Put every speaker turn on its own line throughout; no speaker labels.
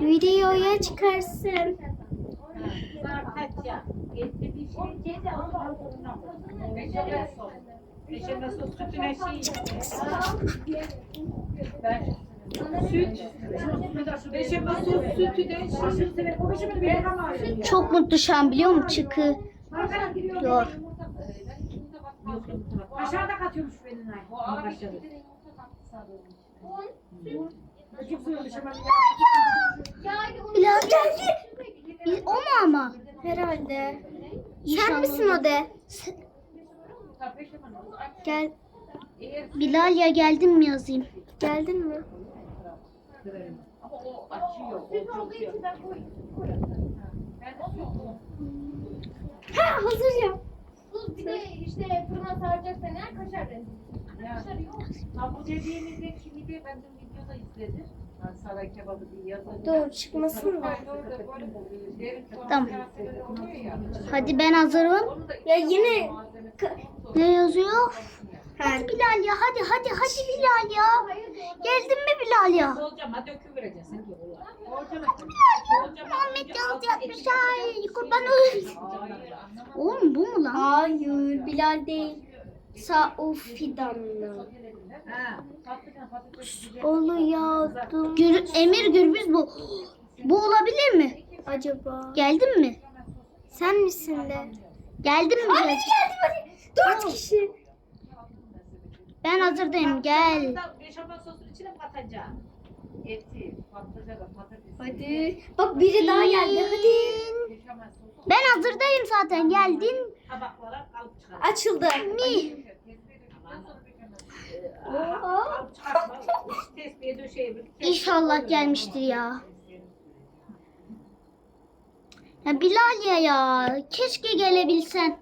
Videoya çıkarsın. Çok mutlu şu an biliyor musun? Çıkı. Yor.
Aşağıda katıyormuş benim ay. Başladı.
Bilal geldi. Biz- O mu ama? Herhalde. Sen misin o de? Gel. Bilal ya geldin mi yazayım? Geldin mi? Ha hazır ya.
Tuz bir de işte fırına saracaksan eğer kaşar rendesi. Yok.
Ha bu dediğinizde kimi de ben de videoda izledim. Ha, Saray kebabı diye yazılıyor.
Dur çıkmasın mı? Tamam.
Tamam.
Hadi ben hazırım. Ya yine ne yazıyor? Hadi Bilal ya hadi hadi hadi Bilal ya. Geldin mi Bilal ya?
Olacağım hadi döküvereceksin sen ki oğlum.
Muhammed yazacakmış ay kurban olayım. Oğlum bu mu lan? Hayır Bilal değil. Sauf Fidanlı.
Ha, patlıcan patates güzel.
Olu yazdım. Gür, Emir Gürbüz bu. Bu olabilir mi? Acaba. Geldin mi? Sen misin de? Geldin mi? Hadi geldim hadi. Dört kişi. Ben hazırdayım gel.
Beşamel sosun içine katacağım. Eti, patlıcan, patates.
Hadi. Bak biri daha geldi hadi. Ben hazırdayım zaten geldin.
Tabaklara alıp çıkar.
Açıldı. Mi? İnşallah gelmiştir ya. Ya Bilal ya ya. Keşke gelebilsen.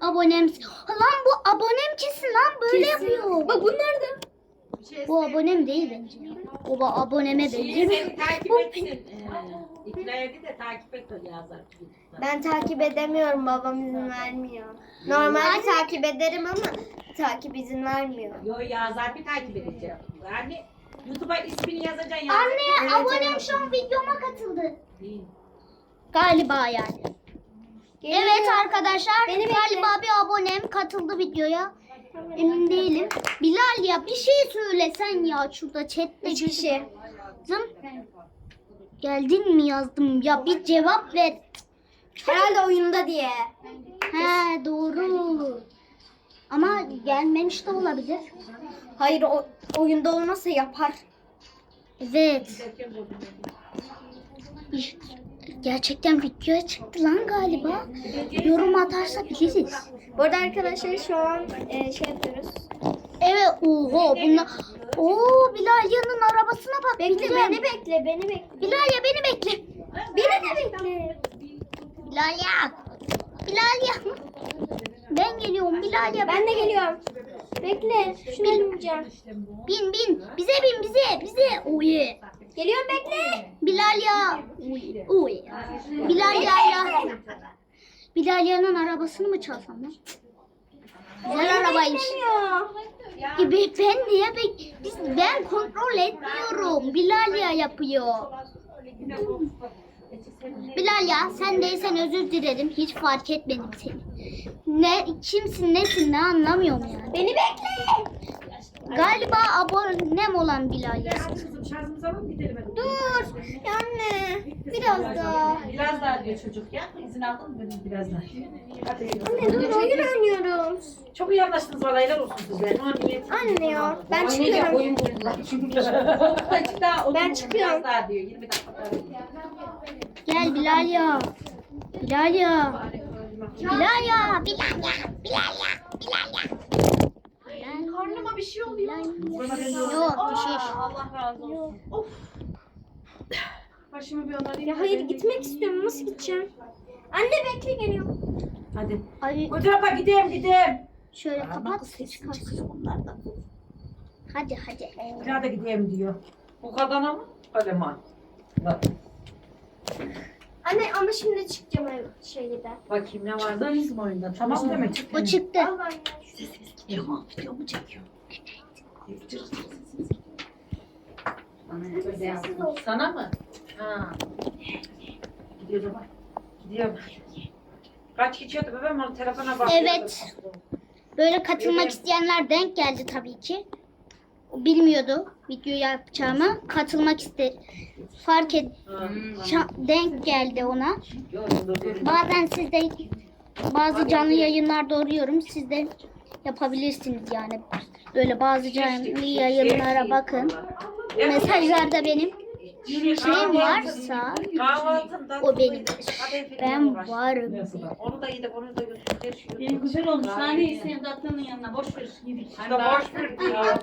Abonem. Lan bu abonem kesin lan böyle yapıyor. Bak bu nerede? Bu abonem değil bence. O da aboneme benziyor.
İkna de takip et o yazar.
Ben takip edemiyorum babam izin vermiyor. Normalde takip ederim ama takip izin vermiyor.
Yo yazar bir takip edeceğim. Yani YouTube'a ismini yazacaksın. yazar.
Anne abonem şu an videoma katıldı. Galiba yani. Evet arkadaşlar galiba bir abonem katıldı videoya. Emin değilim. Bilal ya bir şey söylesen ya şurada chatte.
Kişi.
Yazdım. Geldin mi yazdım ya bir cevap ver.
Herhalde oyunda diye.
He doğru. Ama gelmemiş de olabilir.
Hayır o oyunda olmasa yapar.
Evet. İş- Gerçekten videoya çıktı lan galiba. Yorum atarsa biliriz.
Bu arada arkadaşlar şu an e, şey yapıyoruz.
Evet oho bunlar. Oo Bilal yanın arabasına bak.
Bekle
Bilal.
beni bekle beni bekle.
Bilal ya beni bekle.
Beni de bekle.
Bilal ya. Bilal ya. Ben geliyorum Bilal ya.
Ben de geliyorum. Bekle. Şuna bineceğim.
Bin bin. Bize bin bize bize. Oye.
Geliyorum bekle.
Bilal ya. Oy. Bilal ya ya. Bilal ya'nın arabasını mı çalsam lan? Güzel arabaymış.
Beklemiyor.
Gibi ben niye bek biz ben kontrol etmiyorum. Bilal ya yapıyor. Bilal ya sen değilsen özür dilerim. Hiç fark etmedim seni. Ne kimsin nesin ne anlamıyorum yani.
Beni bekle.
Galiba abonem olan Bilal ya.
Kızım şarjımızı alalım gidelim hadi.
Dur. Ya Anne. Biraz daha.
Biraz daha diyor çocuk ya. İzin aldın mı dedim biraz daha. Hadi.
Anne dur oyun oynuyoruz.
Çok iyi anlaştınız helal olsun size.
Anne ya ben
Oynayacak
çıkıyorum.
oyun buldular çünkü. Azıcık daha
Ben
oturun,
çıkıyorum.
Biraz daha diyor 20 dakika daha.
Gel Bilal ya. Bilal ya. Bilal ya. Bilal ya. Bilal ya. Bilal ya.
Bir şey oluyor.
Yok bir şey.
Allah razı olsun.
Başımı bir onarayım.
Ya hayır gitmek istiyorum. Nasıl gideceğim? Anne bekle geliyorum.
Hadi.
Hadi
O tarafa gidelim gidelim.
şöyle kapat. Çıkarsın. Hadi hadi.
Bir daha da gidelim diyor. Bu kadar mı? Mi? Bak.
Anne ama şimdi çıkacağım ev şeyde.
Bakayım ne var da bizim oyunda. Tamam demek.
O çıktı.
Al anne.
Video mu? Video mu çekiyor? Sana mı? Ha. Gidiyorum. Gidiyorum. Kaç geçiyordu bebeğim? Onu telefona bak.
Evet. Böyle katılmak
Evet.
isteyenler denk geldi tabii ki. O bilmiyordu video yapacağımı. Katılmak istedi. Fark et şa- denk geldi ona. Bazen siz de bazı canlı yayınlarda oluyorum. Siz de yapabilirsiniz yani. Böyle bazı canlı yayınlara bakın. Mesajlarda benim şeyim varsa o benimdir. Ben varım.
Onu da yedik, onu da.
Benim güzel olmuş. Nane isteyen tatlının yanına boş ver.
İşte boş ver diyor.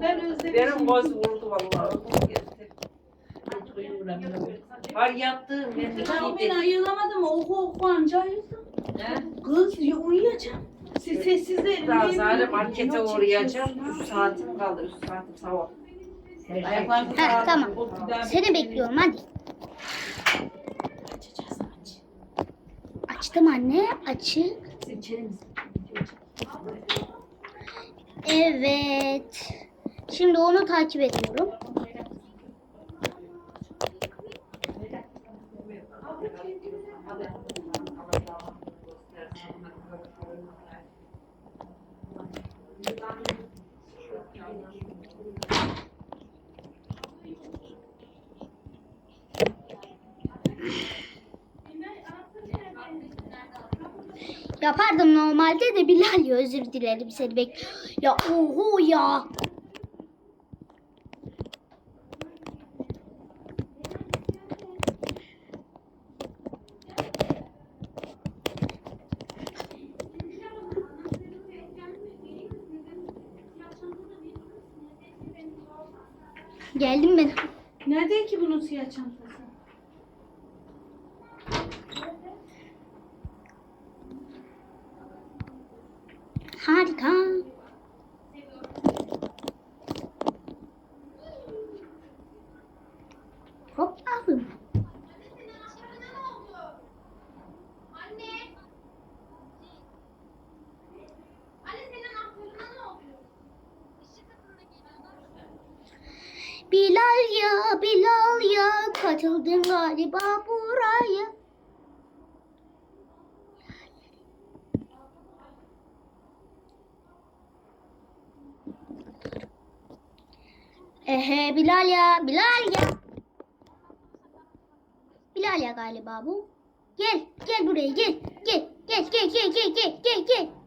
Ben özlemişim.
Benim göz vurdu vallahi. Var yattığım ben
ayılamadım. Oku oku anca ayıldım. Kız ya uyuyacağım. Siz sessiz de
Daha sonra markete uğrayacağım. 3 saatim kaldı. 3 saatim sabah.
Ayaklarını
Heh, tamam. Seni bekliyorum hadi. Açtım anne. Açık. Evet. Şimdi onu takip ediyorum. Yapardım normalde de Bilal ya özür dilerim seni bek. Ya oho ya. Geldim ben.
Nerede ki bunun siyah çantası?
Harika.
He
Bilal ya. Bilal ya. Bilal ya galiba bu. Gel gel buraya gel. Gel gel gel gel gel gel gel. gel.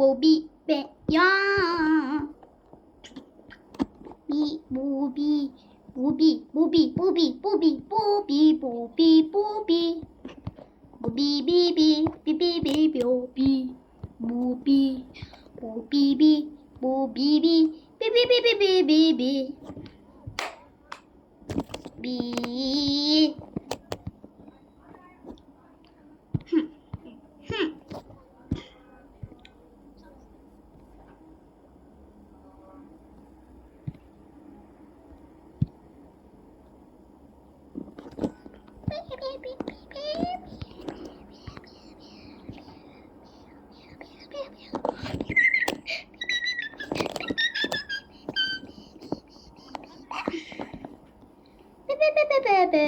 모비 빼야 미 모비 모비 모비 모비 모비 모비 모비 모비 모비 비비 비비비 묘비 모비 모비비 모비비 비비비비비비 비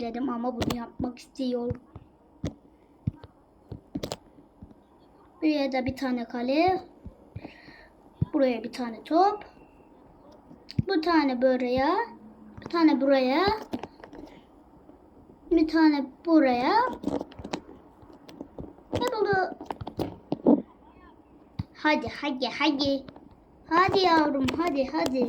Dilerim ama bunu yapmak istiyorum. Buraya da bir tane kale. Buraya bir tane top. Bu tane buraya. Bir tane buraya. Bir tane buraya. Ve bunu. Hadi hadi hadi. Hadi yavrum hadi hadi.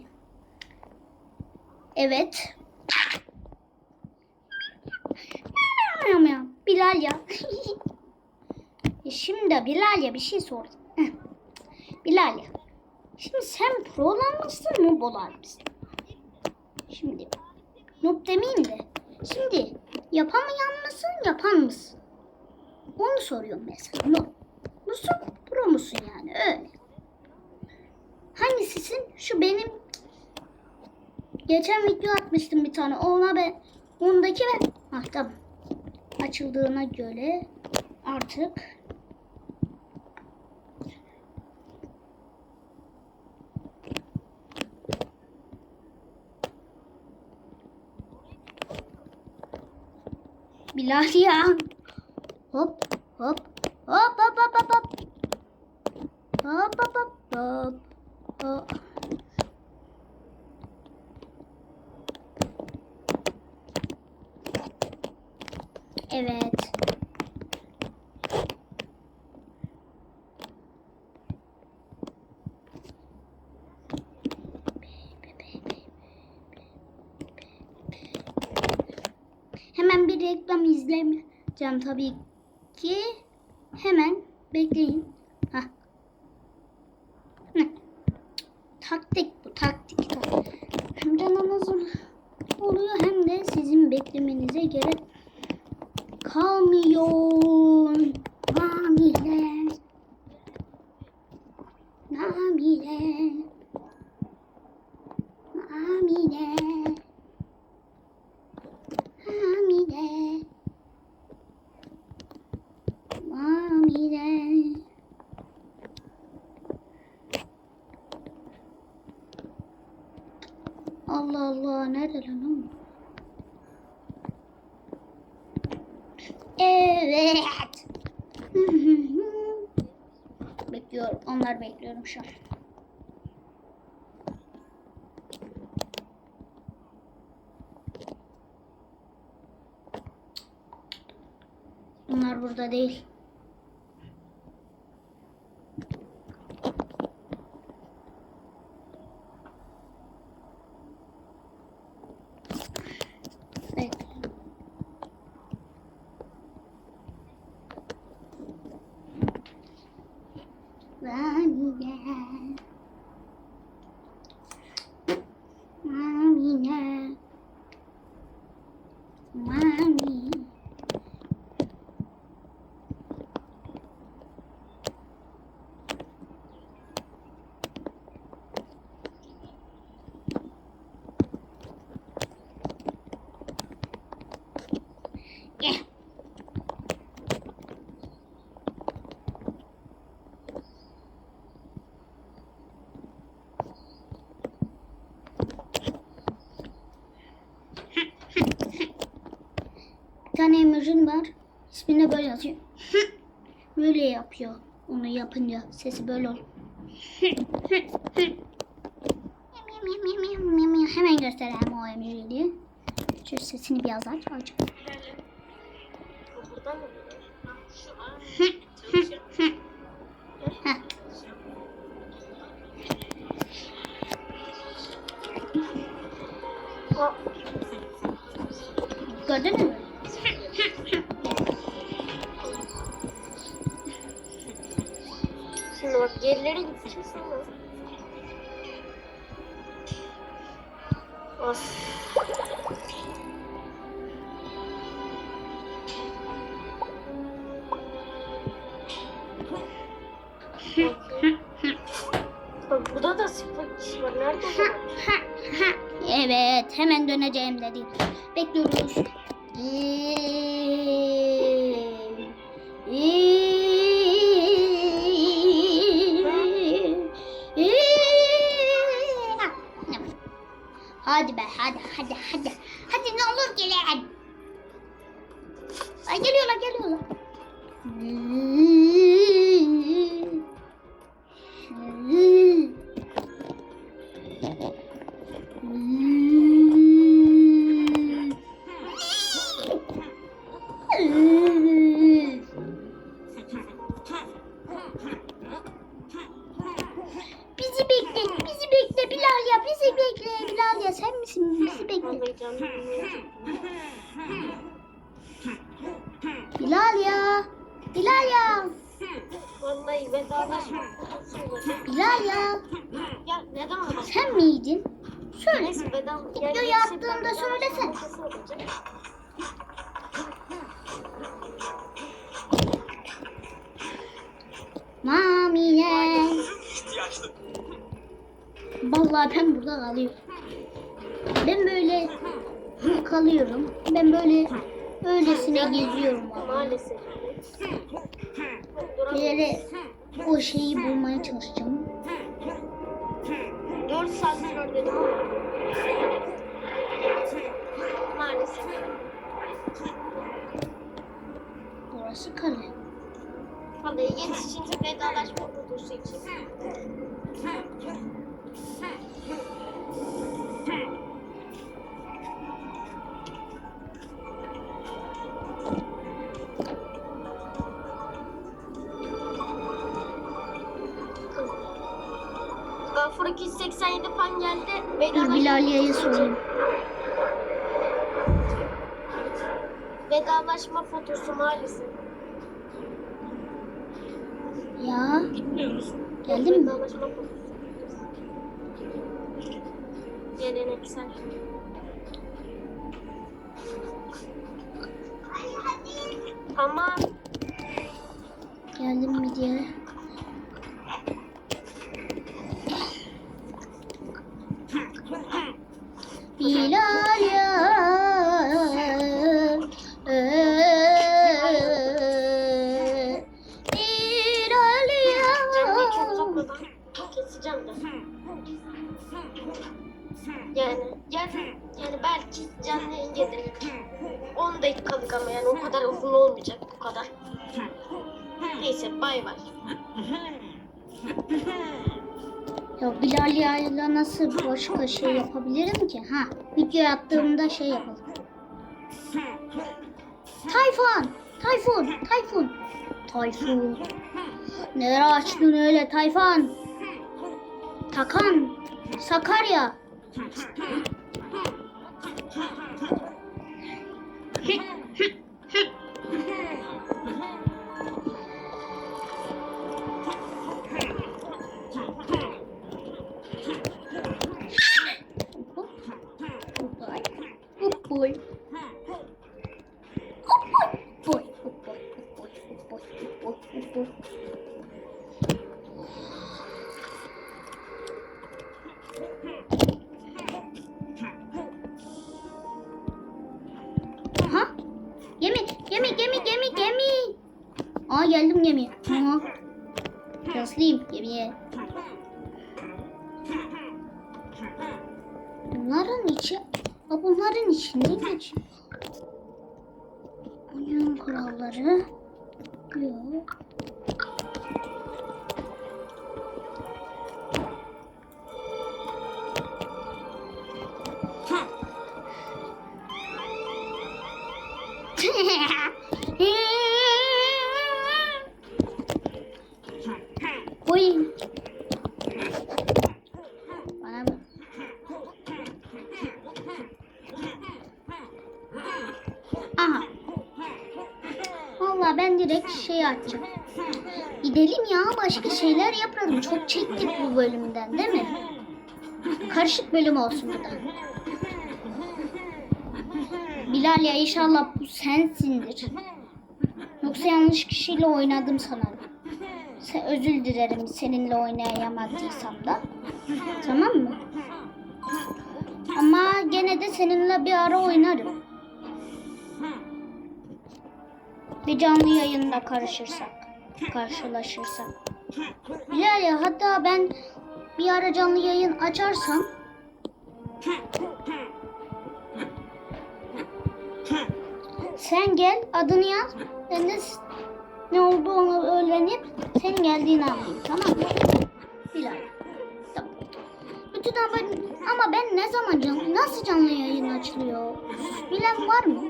Evet. Bilal ya. E Şimdi Bilal ya bir şey sor. Bilal ya. Şimdi sen prolar mısın noob olan mısın? Şimdi noob demeyeyim de. Şimdi yapamayan mısın yapan mısın? Onu soruyorum mesela. No. Musun pro musun yani öyle. Hangisisin? Şu benim Geçen video atmıştım bir tane. Ona ben ondaki ve ah tamam. Açıldığına göre artık Bilal ya. Hop hop hop hop hop hop hop. Hop hop hop hop. hop. Evet. Hemen bir reklam izlemeyeceğim tabii ki. Hemen bekleyin. Taktik bu taktik. Hem canınızın oluyor hem de sizin beklemenize gerek kamyon Namile Namile Namile Namile Namile Allah Allah nerede lan o? Evet. Bekliyorum. Onlar bekliyorum şu an. Onlar burada değil. Bir tane emojin var. İsmini böyle yazıyor. böyle yapıyor. Onu yapınca sesi böyle oluyor. Hemen göstereyim o emojiyi. Şu sesini biraz aç. aç. Buradan mı geliyorlar? Gördün mü?
Şimdi bak gerilere gideceğiz ama. Of. Jai हिंद Ừ. Birileri o
şeyi bulmaya çalışacağım.
4 saatten orada daha Maalesef.
Burası kale.
Kaleye yetişince vedalaşma bulursa için. sen. Ama
geldim mi. şey yapabilirim ki. Ha, video yaptığımda şey yapalım. Tayfun, Tayfun, Tayfun. Tayfun. Neler açtın öyle Tayfan? Takan, Sakarya. Açacağım. Gidelim ya başka şeyler yapalım. Çok çektik bu bölümden değil mi? Karışık bölüm olsun bu da. Bilal ya inşallah bu sensindir. Yoksa yanlış kişiyle oynadım sanırım. Se- özür dilerim seninle oynayamadıysam da. Tamam mı? Ama gene de seninle bir ara oynarım. Bir canlı yayında karışırsak, karşılaşırsak. Bilal ya hatta ben bir ara canlı yayın açarsam sen gel adını yaz. Ben de ne olduğunu öğrenip senin geldiğini anlayayım tamam mı? Bilal. Tamam. Bütün ama, ama ben ne zaman canlı, nasıl canlı yayın açılıyor? Bilen var mı?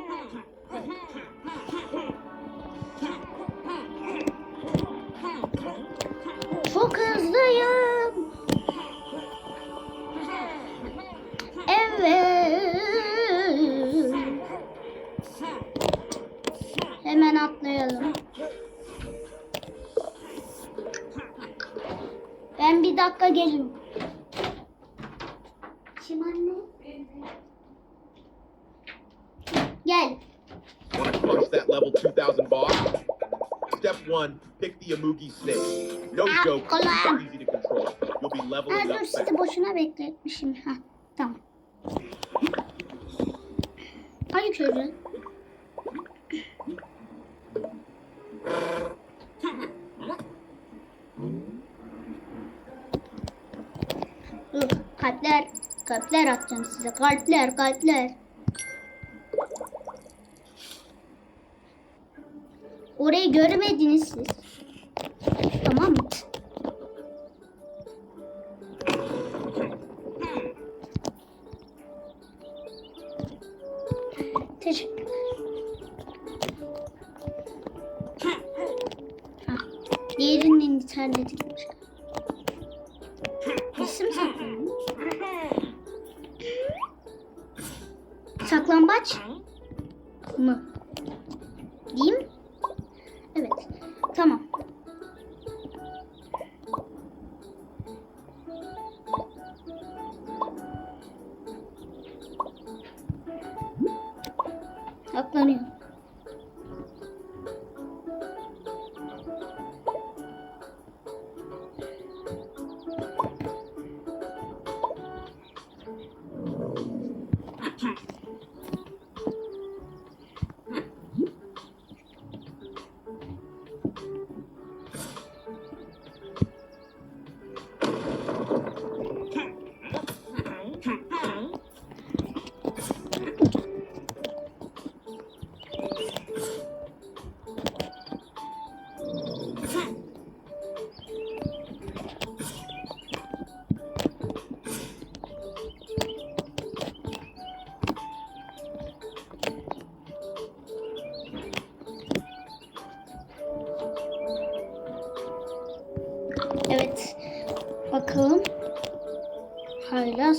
Çok hızlıyım. Evet. Hemen atlayalım. Ben bir dakika geliyorum. Kim anne? Gel.
Want to crunch that level 2000 boss? One, pick the Amugi snake. No
Ah,
joke,
kolay.
super easy to control. You'll be leveling
dur
up
sizi
fast.
boşuna bekletmişim. Ha, tamam. Hayır çocuğum. Dur, kalpler, kalpler atacağım size. Kalpler, kalpler. Görmediniz siz. Tamam mı? Teşekkürler. Diğerinin interneti gitmiş.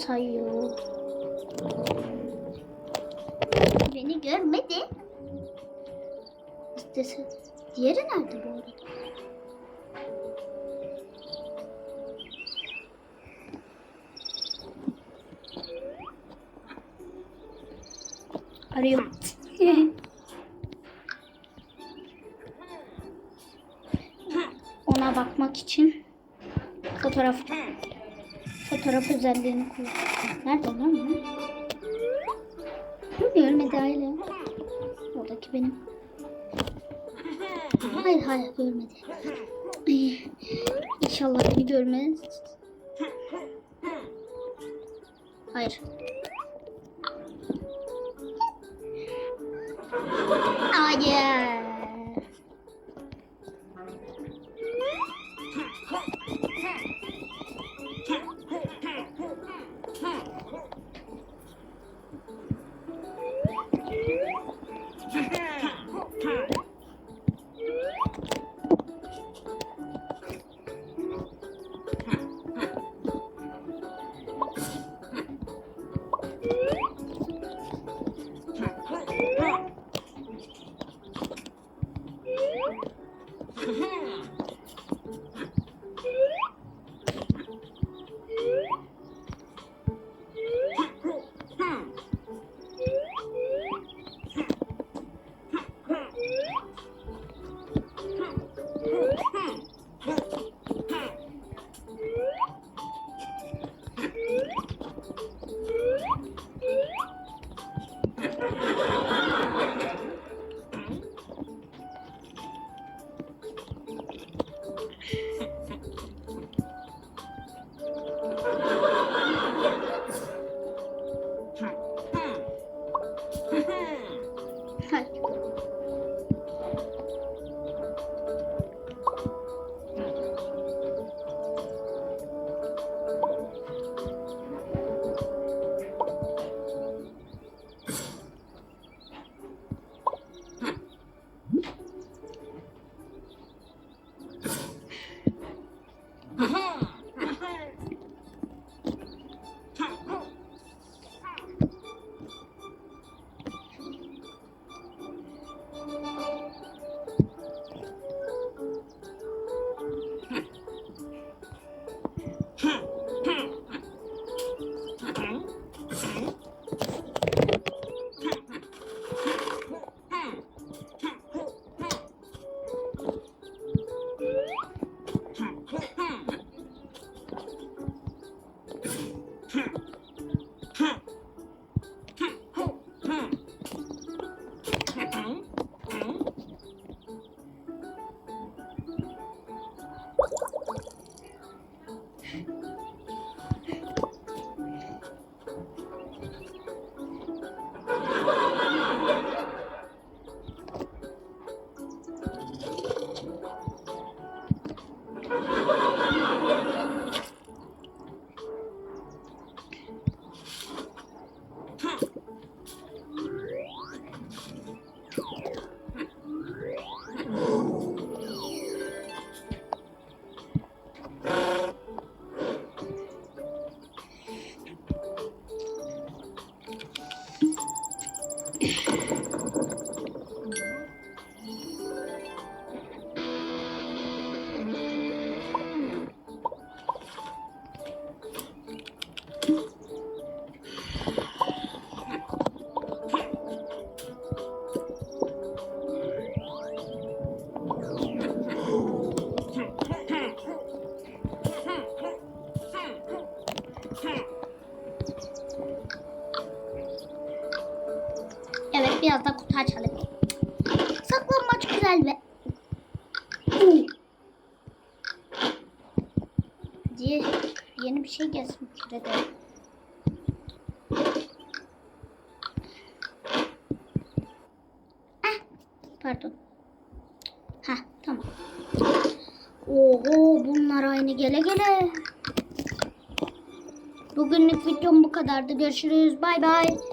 Sayıyor. Beni görmedi. İstese. Diğeri nerede bu arada? Arıyorum. Ona bakmak için fotoğraf fotoğraf özelliğini kullan. Nerede lan bu? Görmedi aile. Oradaki benim. Hayır hayır görmedi. İnşallah beni görmez. Hayır. Hayır. Kadardı. Görüşürüz. Bay bay.